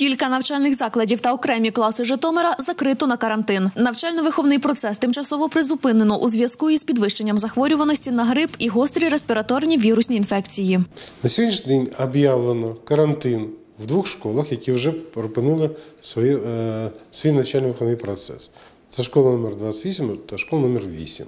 Кілька навчальних закладів та окремі класи Житомира закрито на карантин. Навчально-виховний процес тимчасово призупинено у зв'язку із підвищенням захворюваності на грип і гострі респіраторні вірусні інфекції. На сьогоднішній день об'явлено карантин в двох школах, які вже припинили свої, е, свій навчально-виховний процес. Це школа номер 28 та школа номер 8.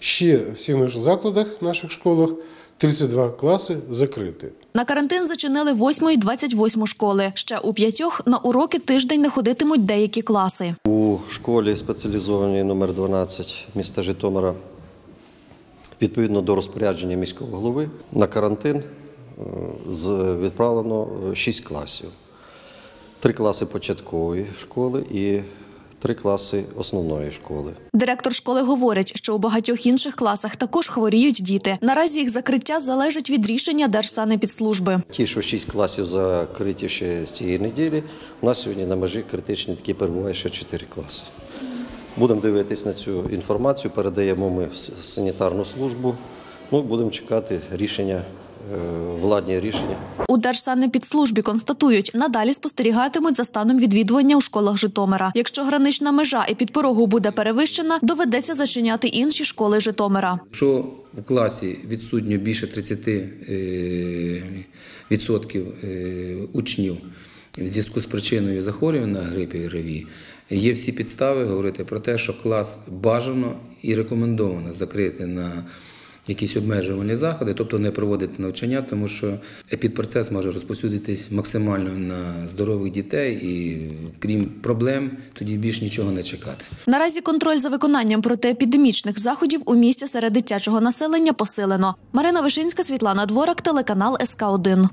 Ще в семи закладах, наших школах, 32 класи закриті. На карантин зачинили 8 і 28 школи. Ще у п'ятьох на уроки тиждень не ходитимуть деякі класи. У школі спеціалізованій номер 12 міста Житомира відповідно до розпорядження міського голови на карантин е, з- відправлено 6 класів. Три класи початкової школи і три класи основної школи. Директор школи говорить, що у багатьох інших класах також хворіють діти. Наразі їх закриття залежить від рішення Держсанепідслужби. Ті, що 6 класів закриті ще з цієї неділі, у нас сьогодні на межі критичні такі перебуває ще 4 класи. Будемо дивитись на цю інформацію, передаємо ми в санітарну службу. Ну, будемо чекати рішення, владні рішення. У Держсанепідслужбі констатують, надалі спостерігатимуть за станом відвідування у школах Житомира. Якщо гранична межа і підпорогу буде перевищена, доведеться зачиняти інші школи Житомира. Якщо в класі відсутньо більше 30 е, відсотків е, учнів в зв'язку з причиною захворювання на грип і ГРВІ, є всі підстави говорити про те, що клас бажано і рекомендовано закрити на якісь обмежувальні заходи, тобто не проводити навчання, тому що епідпроцес може розповсюдитись максимально на здорових дітей і крім проблем, тоді більш нічого не чекати. Наразі контроль за виконанням протиепідемічних заходів у місті серед дитячого населення посилено. Марина Вишинська, Світлана Дворак, телеканал СК 1